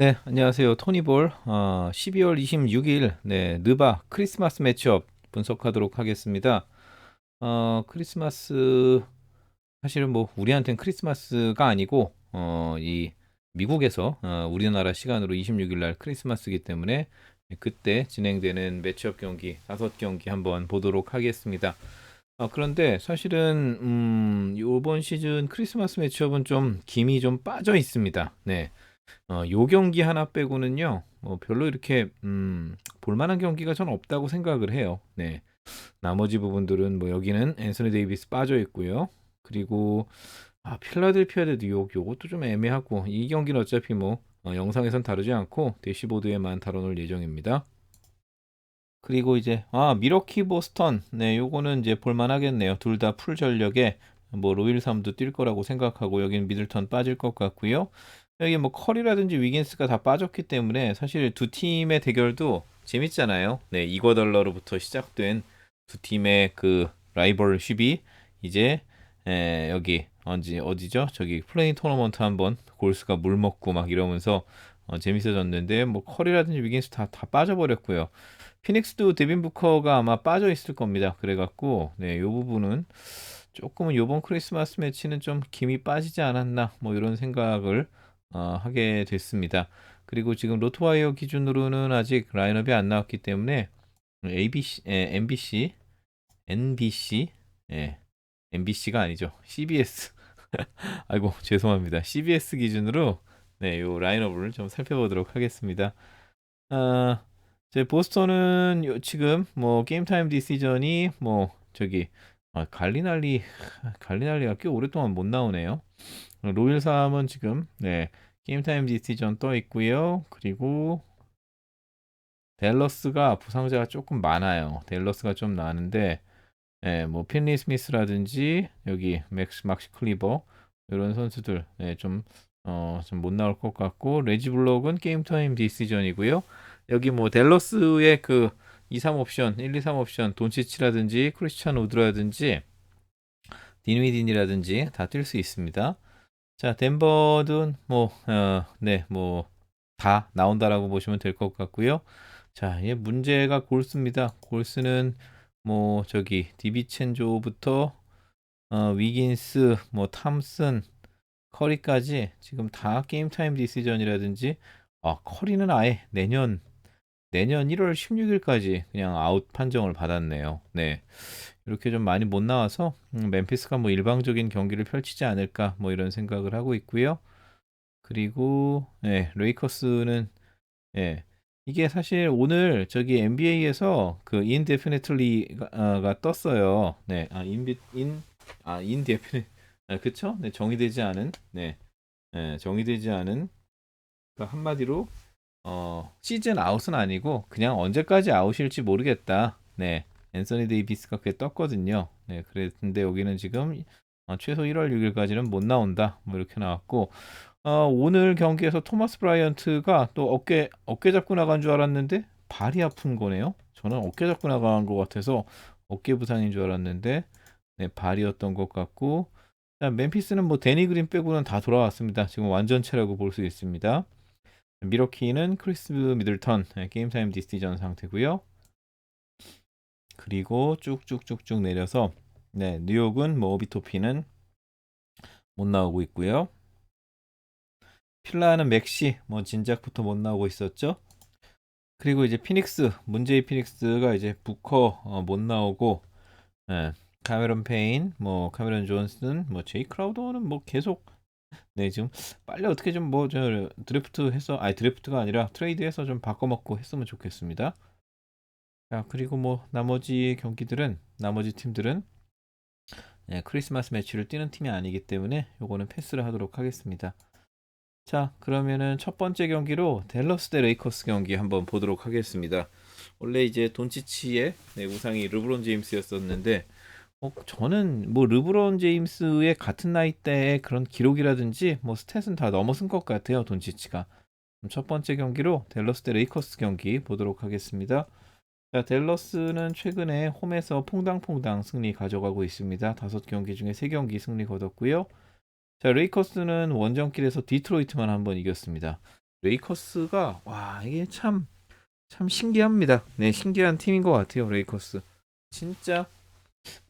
네, 안녕하세요. 토니볼. 어, 12월 26일, 네, 느바 크리스마스 매치업 분석하도록 하겠습니다. 어, 크리스마스, 사실은 뭐, 우리한테는 크리스마스가 아니고, 어, 이, 미국에서, 어, 우리나라 시간으로 26일 날 크리스마스이기 때문에, 그때 진행되는 매치업 경기, 다섯 경기 한번 보도록 하겠습니다. 어, 그런데 사실은, 음, 요번 시즌 크리스마스 매치업은 좀 김이 좀 빠져 있습니다. 네. 어, 요 경기 하나 빼고는요, 뭐 별로 이렇게 음, 볼만한 경기가 전 없다고 생각을 해요. 네. 나머지 부분들은 뭐 여기는 앤서니 데이비스 빠져 있고요. 그리고 아, 필라델피아 대 뉴욕 요것도 좀 애매하고 이 경기는 어차피 뭐 어, 영상에선 다루지 않고 대시보드에만 다뤄놓을 예정입니다. 그리고 이제 아 미러키 보스턴 네 요거는 이제 볼만하겠네요. 둘 다 풀 전력에 뭐 로일 삼도 뛸 거라고 생각하고 여기는 미들턴 빠질 것 같고요. 여기 뭐 커리라든지 위긴스가 다 빠졌기 때문에 사실 두 팀의 대결도 재밌잖아요. 네, 이거달러로부터 시작된 두 팀의 그 라이벌십이 이제 에, 여기 언제 어디죠? 저기 플레인 토너먼트 한번 골스가 물 먹고 막 이러면서 어, 재밌어졌는데 뭐 커리라든지 위긴스 다 다 빠져버렸고요. 피닉스도 데빈 부커가 아마 빠져 있을 겁니다. 그래갖고 네, 요 부분은 조금은 요번 크리스마스 매치는 좀 김이 빠지지 않았나 뭐 이런 생각을 어, 하게 됐습니다. 그리고 지금 로트와이어 기준으로는 아직 라인업이 안 나왔기 때문에 ABC, 에, MBC, NBC, 예, MBC가 아니죠. CBS. 아이고 죄송합니다. CBS 기준으로 네, 요 라인업을 좀 살펴보도록 하겠습니다. 아, 제 보스턴은 요, 지금 뭐 게임 타임 디시전이 뭐 저기 아, 갈리날리 갈리날리가 꽤 오랫동안 못 나오네요. 로일 삼은 지금 네, 게임타임 디시전 떠 있고요. 그리고 델러스가 부상자가 조금 많아요. 델러스가 좀 나는데 예, 뭐 핀리 스미스라든지 여기 맥스 막시 클리버 이런 선수들 예, 좀 어, 좀 못 나올 것 같고 레지 블록은 게임 타임 디시전이고요. 여기 뭐 델러스의 그 2, 3 옵션, 1, 2, 3 옵션 돈치치라든지 크리스찬 우드라든지 디누이딘이라든지 다 뛸 수 있습니다. 자, 덴버든 뭐, 어, 네, 뭐, 다 나온다라고 보시면 될 것 같고요. 자, 얘 문제가 골스입니다. 골스는 뭐, 저기, 디비첸조부터, 어, 위긴스, 뭐, 탐슨, 커리까지 지금 다 게임 타임 디시전이라든지, 아, 커리는 아예 내년, 내년 1월 16일까지 그냥 아웃 판정을 받았네요. 네. 이렇게 좀 많이 못 나와서 음, 멤피스가 뭐 일방적인 경기를 펼치지 않을까 뭐 이런 생각을 하고 있고요. 그리고 예, 레이커스는 예, 이게 사실 오늘 저기 NBA에서 그 indefinitely가 떴어요. 네, 아 in in 아 indefinite 아, 그쵸? 네, 정의되지 않은 네, 예, 정의되지 않은 그 한마디로 어 시즌 아웃은 아니고 그냥 언제까지 아웃일지 모르겠다. 네, 앤서니 데이비스가 그게 떴거든요. 네, 그랬는데 여기는 지금 어, 최소 1월 6일까지는 못 나온다. 뭐 이렇게 나왔고 어, 오늘 경기에서 토마스 브라이언트가 또 어깨 어깨 잡고 나간 줄 알았는데 발이 아픈 거네요. 저는 어깨 잡고 나간 것 같아서 어깨 부상인 줄 알았는데 네, 발이었던 것 같고 자, 멤피스는 뭐 데니 그린 빼고는 다 돌아왔습니다. 지금 완전체라고 볼 수 있습니다. 미러키는 크리스 미들턴 네, 게임 타임 디스티전 상태고요. 그리고 쭉쭉쭉쭉 내려서 네, 뉴욕은 뭐 오비토피는 못 나오고 있고요. 필라는 맥시 뭐 진작부터 못 나오고 있었죠. 그리고 이제 피닉스 문제의 피닉스가 이제 부커 어, 못 나오고 네, 카메론 페인 뭐 카메론 존슨 뭐 제이 크라우더는 뭐 계속 네 지금 빨리 어떻게 좀 뭐 저 드래프트 해서 아니 드래프트가 아니라 트레이드해서 좀 바꿔 먹고 했으면 좋겠습니다. 자, 그리고 뭐 나머지 경기들은 나머지 팀들은 네, 크리스마스 매치를 뛰는 팀이 아니기 때문에 요거는 패스를 하도록 하겠습니다. 자, 그러면은 첫 번째 경기로 델러스 대 레이커스 경기 한번 보도록 하겠습니다. 원래 이제 돈치치의 네, 우상이 르브론 제임스였었는데 어, 저는 뭐 르브론 제임스의 같은 나이대의 그런 기록이라든지 뭐 스탯은 다 넘어선 것 같아요. 돈치치가. 첫 번째 경기로 델러스 대 레이커스 경기 보도록 하겠습니다. 자, 델러스는 최근에 홈에서 퐁당퐁당 승리 가져가고 있습니다. 다섯 경기 중에 세 경기 승리 거뒀고요. 자, 레이커스는 원정길에서 디트로이트만 한 번 이겼습니다. 레이커스가 와 이게 참 참 신기합니다. 네 신기한 팀인 것 같아요 레이커스. 진짜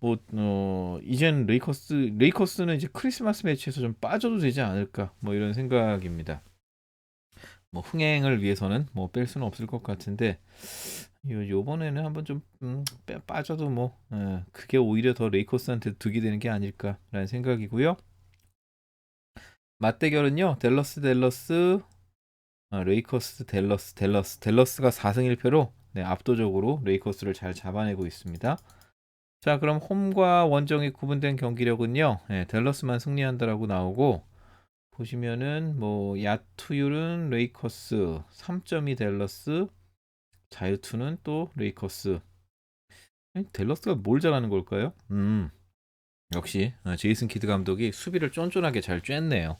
뭐 어, 이젠 레이커스 레이커스는 이제 크리스마스 매치에서 좀 빠져도 되지 않을까 뭐 이런 생각입니다. 뭐 흥행을 위해서는 뭐 뺄 수는 없을 것 같은데 요 요번에는 한번 좀 음, 빼- 빠져도 뭐 예, 그게 오히려 더 레이커스한테 득이 되는 게 아닐까라는 생각이고요. 맞대결은요 델러스 델러스 아, 레이커스 델러스 델러스 델러스가 4승 1패로 네, 압도적으로 레이커스를 잘 잡아내고 있습니다. 자 그럼 홈과 원정이 구분된 경기력은요 네, 델러스만 승리한다라고 나오고 보시면은 뭐 야투율은 레이커스 3.2 델러스 자유투는 또 레이커스 델러스가 뭘 잘하는 걸까요? 음 역시 어, 제이슨 키드 감독이 수비를 쫀쫀하게 잘 쬐네요.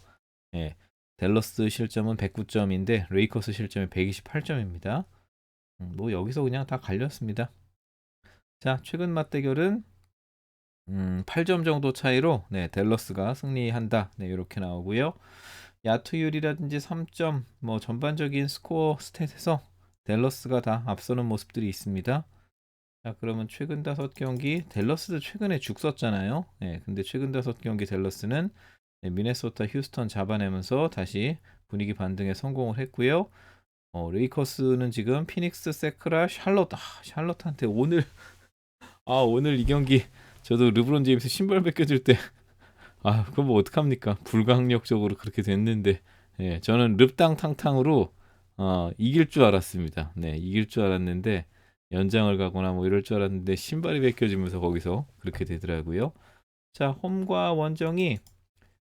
예, 델러스 실점은 109점인데 레이커스 실점이 128점입니다. 음, 뭐 여기서 그냥 다 갈렸습니다. 자, 최근 맞대결은 음, 8점 정도 차이로 네, 델러스가 승리한다. 네, 이렇게 나오고요. 야투율이라든지 3점 뭐 전반적인 스코어 스탯에서 델러스가 다 앞서는 모습들이 있습니다. 자, 그러면 최근 다섯 경기 델러스도 최근에 죽 썼잖아요. 네, 근데 최근 다섯 경기 델러스는 네, 미네소타, 휴스턴 잡아내면서 다시 분위기 반등에 성공을 했고요. 어, 레이커스는 지금 피닉스, 세크라, 샬롯, 아, 샬롯한테 오늘 아 오늘 이 경기 저도 르브론 제임스 신발 벗겨줄 때 아, 그거 뭐 어떡합니까? 불가항력적으로 그렇게 됐는데, 예, 저는 릅당탕탕으로, 어, 이길 줄 알았습니다. 네, 이길 줄 알았는데, 연장을 가거나 뭐 이럴 줄 알았는데, 신발이 벗겨지면서 거기서 그렇게 되더라고요. 자, 홈과 원정이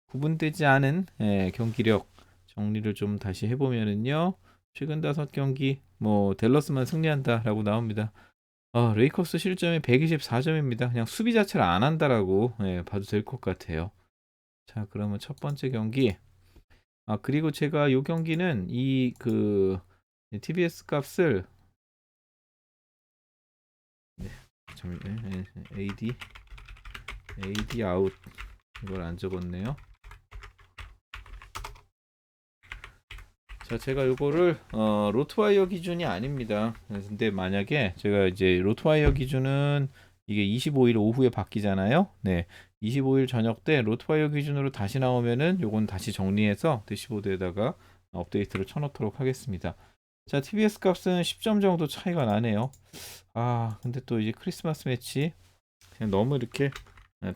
구분되지 않은, 예, 경기력 정리를 좀 다시 해보면은요, 최근 다섯 경기, 뭐, 델러스만 승리한다라고 나옵니다. 아, 레이커스 실점이 124점입니다. 그냥 수비 자체를 안 한다라고, 예, 봐도 될 것 같아요. 자, 그러면 첫 번째 경기. 아, 그리고 제가 요 경기는 이 그 TBS 값을 네, 잠 AD AD 아웃 이걸 안 적었네요. 자, 제가 요거를 어, 로트와이어 기준이 아닙니다. 근데 만약에 제가 이제 로트와이어 기준은 이게 25일 오후에 바뀌잖아요. 네. 25일 저녁 때 로트와이어 기준으로 다시 나오면은 요건 다시 정리해서 대시보드에다가 업데이트를 쳐놓도록 하겠습니다. 자, TBS 값은 10점 정도 차이가 나네요. 아, 근데 또 이제 크리스마스 매치 그냥 너무 이렇게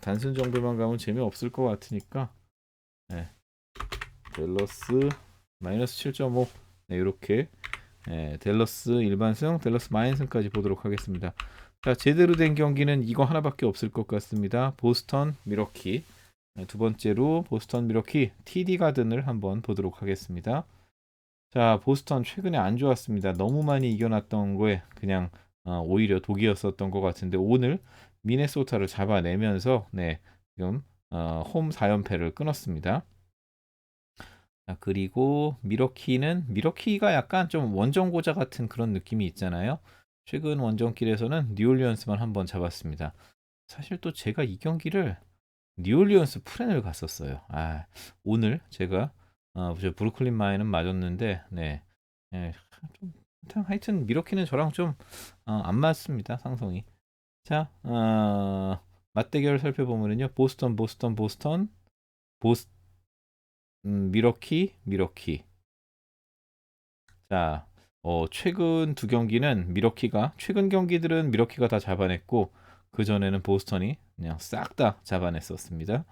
단순 정도만 가면 재미없을 것 같으니까 네. 델러스 마이너스 7.5 네, 이렇게 네, 델러스 일반승, 델러스 마인승까지 보도록 하겠습니다. 자, 제대로 된 경기는 이거 하나밖에 없을 것 같습니다. 보스턴 미러키. 네, 두 번째로 보스턴 미러키 TD 가든을 한번 보도록 하겠습니다. 자, 보스턴 최근에 안 좋았습니다. 너무 많이 이겨놨던 거에 그냥 어, 오히려 독이었었던 것 같은데 오늘 미네소타를 잡아내면서 네, 지금 어, 홈 4연패를 끊었습니다. 자, 그리고 미러키는 미러키가 약간 좀 원정고자 같은 그런 느낌이 있잖아요. 최근 원정길에서는 뉴올리언스만 한번 잡았습니다. 사실 또 제가 이 경기를 뉴올리언스 프렌을 갔었어요. 아, 오늘 제가 어, 저 브루클린 마인은 맞았는데 네. 네. 좀, 하여튼 미러키는 저랑 좀안 어, 맞습니다. 상성이. 자, 어, 맞대결 살펴보면요. 보스턴, 보스턴, 보스턴, 보스 음, 미러키, 미러키. 자, 어, 최근 두 경기는 미러키가 최근 경기들은 미러키가 다 잡아냈고 그 전에는 보스턴이 그냥 싹 다 잡아냈었습니다.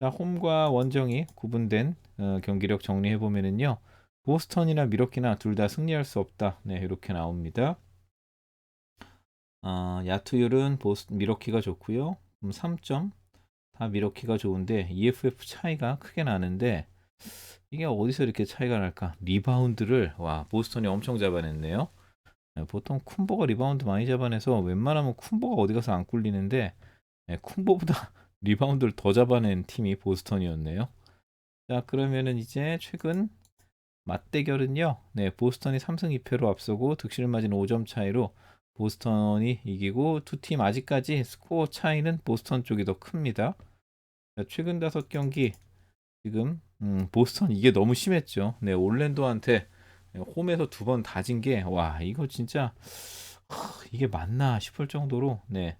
자, 홈과 원정이 구분된 어, 경기력 정리해 보면은요. 보스턴이나 미러키나 둘 다 승리할 수 없다. 네, 이렇게 나옵니다. 어, 야투율은 보스 미러키가 좋고요. 3점 음, 다 미러키가 좋은데 EFF 차이가 크게 나는데 이게 어디서 이렇게 차이가 날까? 리바운드를 와 보스턴이 엄청 잡아냈네요. 네, 보통 쿤보가 리바운드 많이 잡아내서 웬만하면 쿤보가 어디 가서 안 꿀리는데 네, 쿤보보다 리바운드를 더 잡아낸 팀이 보스턴이었네요. 자 그러면은 이제 최근 맞대결은요. 네 보스턴이 3승 2패로 앞서고 득실 맞은 5점 차이로 보스턴이 이기고 두 팀 아직까지 스코어 차이는 보스턴 쪽이 더 큽니다. 자, 최근 다섯 경기 지금 음, 보스턴 이게 너무 심했죠. 네, 올랜도한테 홈에서 두 번 다진 게 와 이거 진짜 하, 이게 맞나 싶을 정도로 네,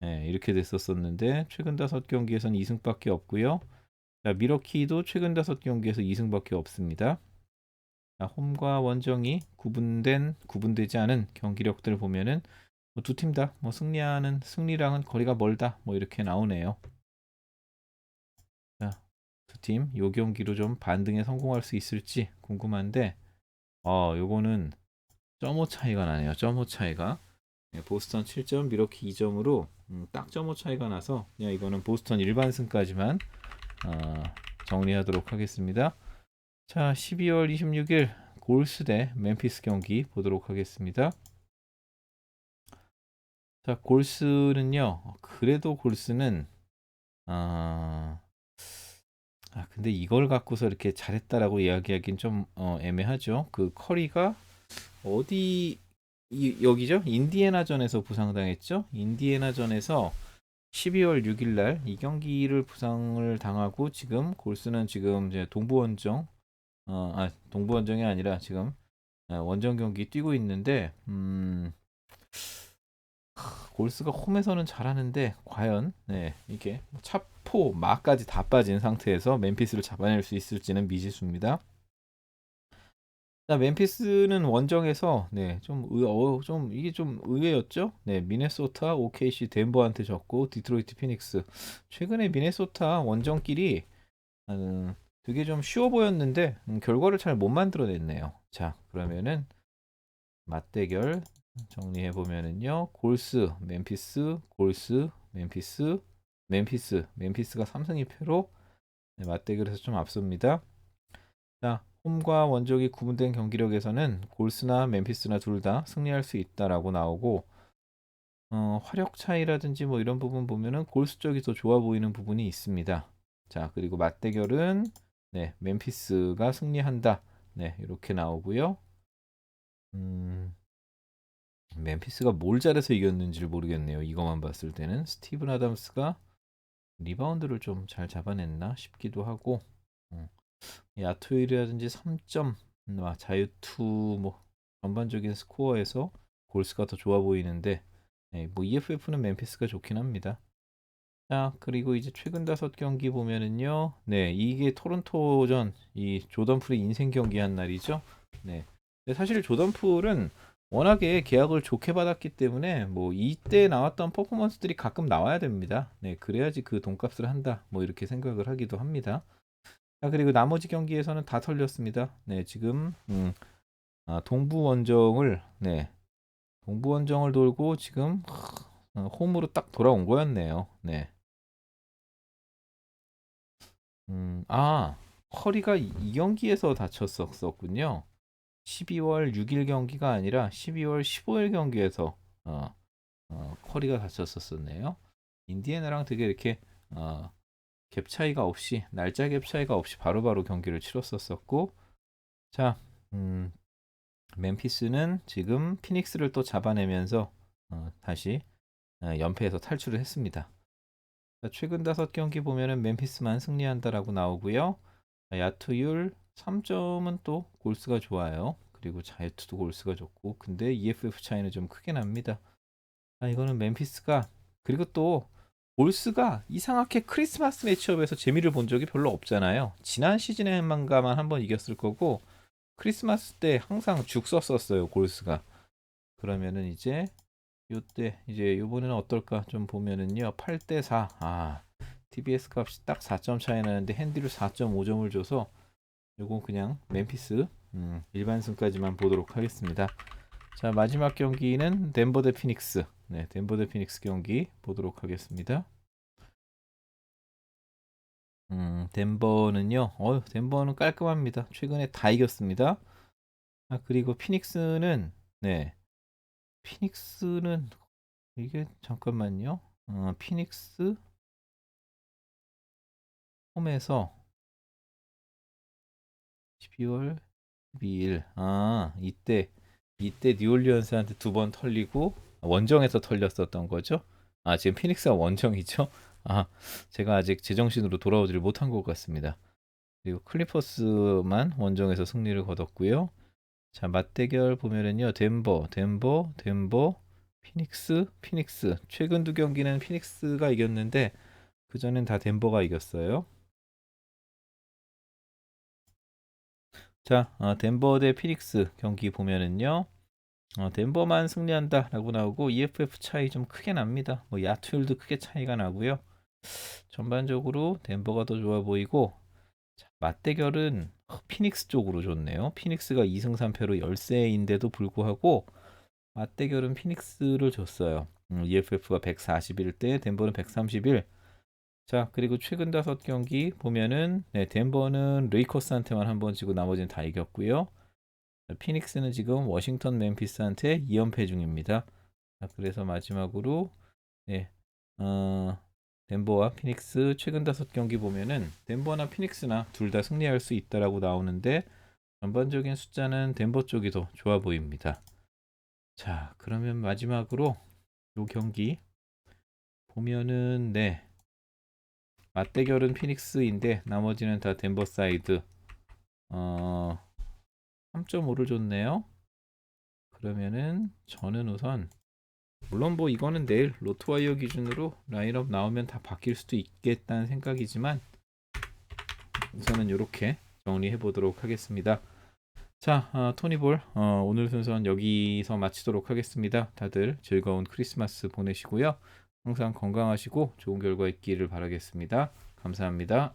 네, 이렇게 됐었었는데 최근 다섯 경기에서는 2승밖에 없고요. 자, 미러키도 최근 다섯 경기에서 2승밖에 없습니다. 자, 홈과 원정이 구분된 구분되지 않은 경기력들을 보면은 뭐 두팀 다 뭐 승리하는 승리랑은 거리가 멀다 뭐 이렇게 나오네요. 팀 요 경기로 좀 반등에 성공할 수 있을지 궁금한데 어, 요거는 점오 차이가 나네요. 점오 차이가 네, 보스턴 7점, 미러키 2점으로 음, 딱 점오 차이가 나서 그냥 이거는 보스턴 일반승까지만 어, 정리하도록 하겠습니다. 자, 12월 26일 골스 대 멤피스 경기 보도록 하겠습니다. 자, 골스는요. 그래도 골스는 아, 아 근데 이걸 갖고서 이렇게 잘했다라고 이야기하기는 좀 어, 애매하죠. 그 커리가 어디 이, 여기죠? 인디애나전에서 부상당했죠. 인디애나전에서 12월 6일 날 이 경기를 부상을 당하고 지금 골스는 지금 이제 동부원정 어, 아, 동부원정이 아니라 지금 아, 원정 경기 뛰고 있는데 음, 골스가 홈에서는 잘하는데 과연 네, 이게 차 포 마까지 다 빠진 상태에서 멤피스를 잡아낼 수 있을지는 미지수입니다. 자, 멤피스는 원정에서 네, 좀, 의, 어, 좀 이게 좀 의외였죠. 네, 미네소타, OKC, 덴버한테 졌고 디트로이트, 피닉스. 최근에 미네소타 원정끼리 음, 되게 좀 쉬워 보였는데 음, 결과를 잘 못 만들어냈네요. 자, 그러면은 맞대결 정리해 보면은요. 골스, 멤피스, 골스, 멤피스, 멤피스, 멤피스가 3승 2패로 네, 맞대결에서 좀 앞섭니다. 자, 홈과 원적이 구분된 경기력에서는 골스나 멤피스나 둘 다 승리할 수 있다라고 나오고 어, 화력 차이라든지 뭐 이런 부분 보면은 골스 쪽이 더 좋아 보이는 부분이 있습니다. 자, 그리고 맞대결은 네, 멤피스가 승리한다. 네, 이렇게 나오고요. 음, 멤피스가 뭘 잘해서 이겼는지를 모르겠네요. 이것만 봤을 때는 스티븐 아담스가 리바운드를 좀 잘 잡아냈나 싶기도 하고 음, 야투일이라든지 3점 아, 자유투 뭐 전반적인 스코어에서 골스가 더 좋아 보이는데 네, 뭐 EFF는 멤피스가 좋긴 합니다. 자 그리고 이제 최근 다섯 경기 보면은요 네 이게 토론토전 이 조던 풀의 인생 경기 한 날이죠. 네 사실 조던 풀은 워낙에 계약을 좋게 받았기 때문에 뭐 이때 나왔던 퍼포먼스들이 가끔 나와야 됩니다. 네, 그래야지 그 돈값을 한다. 뭐 이렇게 생각을 하기도 합니다. 자, 그리고 나머지 경기에서는 다 털렸습니다. 네, 지금 음, 아, 동부 원정을 네, 동부 원정을 돌고 지금 어, 홈으로 딱 돌아온 거였네요. 네. 음, 아, 허리가 이 경기에서 다쳤었군요. 12월 6일 경기가 아니라 12월 15일 경기에서 어, 어, 커리가 다쳤었었네요. 인디애나랑 되게 이렇게 어, 갭 차이가 없이 날짜 갭 차이가 없이 바로바로 바로 경기를 치렀었었고 자 음, 멤피스는 지금 피닉스를 또 잡아내면서 어, 다시 어, 연패에서 탈출을 했습니다. 자, 최근 다섯 경기 보면은 멤피스만 승리한다라고 나오고요. 야투율 3점은 또 골스가 좋아요. 그리고 자유투도 골스가 좋고 근데 EFF 차이는 좀 크게 납니다. 아 이거는 멤피스가 그리고 또 골스가 이상하게 크리스마스 매치업에서 재미를 본 적이 별로 없잖아요. 지난 시즌에만가만 한 번 이겼을 거고 크리스마스 때 항상 죽 썼었어요 골스가. 그러면은 이제 요때 이제 요번에는 어떨까 좀 보면은요 8대 4. 아 TBS 값이 딱 4점 차이 나는데 핸디를 4.5점을 줘서 요건 그냥 멤피스 음, 일반 승까지만 보도록 하겠습니다. 자 마지막 경기는 덴버 대 피닉스 네 덴버 대 피닉스 경기 보도록 하겠습니다. 음, 덴버는요. 어, 덴버는 깔끔합니다. 최근에 다 이겼습니다. 아, 그리고 피닉스는 네. 피닉스는 이게 잠깐만요. 어, 피닉스 홈에서 12월 12일. 아, 이때 이때 뉴올리언스한테 두 번 털리고 원정에서 털렸었던 거죠. 아, 지금 피닉스가 원정이죠. 아, 제가 아직 제정신으로 돌아오지를 못한 것 같습니다. 그리고 클리퍼스만 원정에서 승리를 거뒀고요. 자, 맞대결 보면은요. 덴버, 덴버, 덴버, 피닉스, 피닉스. 최근 두 경기는 피닉스가 이겼는데 그전엔 다 덴버가 이겼어요. 자, 어, 덴버 대 피닉스 경기 보면은요. 어, 덴버만 승리한다라고 나오고 EFF 차이 좀 크게 납니다. 뭐 야투율도 크게 차이가 나고요. 전반적으로 덴버가 더 좋아 보이고 자, 맞대결은 피닉스 쪽으로 좋네요. 피닉스가 2승 3패로 열세인데도 불구하고 맞대결은 피닉스를 줬어요. 음, EFF가 141대 덴버는 131. 자, 그리고 최근 다섯 경기 보면은 네, 덴버는 레이커스한테만 한 번 지고 나머지는 다 이겼고요. 자, 피닉스는 지금 워싱턴 멤피스한테 2연패 중입니다. 자, 그래서 마지막으로 네, 어, 덴버와 피닉스 최근 다섯 경기 보면은 덴버나 피닉스나 둘 다 승리할 수 있다라고 나오는데 전반적인 숫자는 덴버 쪽이 더 좋아 보입니다. 자, 그러면 마지막으로 요 경기 보면은 네 맞대결은 피닉스인데 나머지는 다 덴버 사이드 어 3.5를 줬네요. 그러면은 저는 우선 물론 뭐 이거는 내일 로트와이어 기준으로 라인업 나오면 다 바뀔 수도 있겠다는 생각이지만 우선은 이렇게 정리해 보도록 하겠습니다. 자, 어, 토니볼 어, 오늘 순서는 여기서 마치도록 하겠습니다. 다들 즐거운 크리스마스 보내시고요. 항상 건강하시고 좋은 결과 있기를 바라겠습니다. 감사합니다.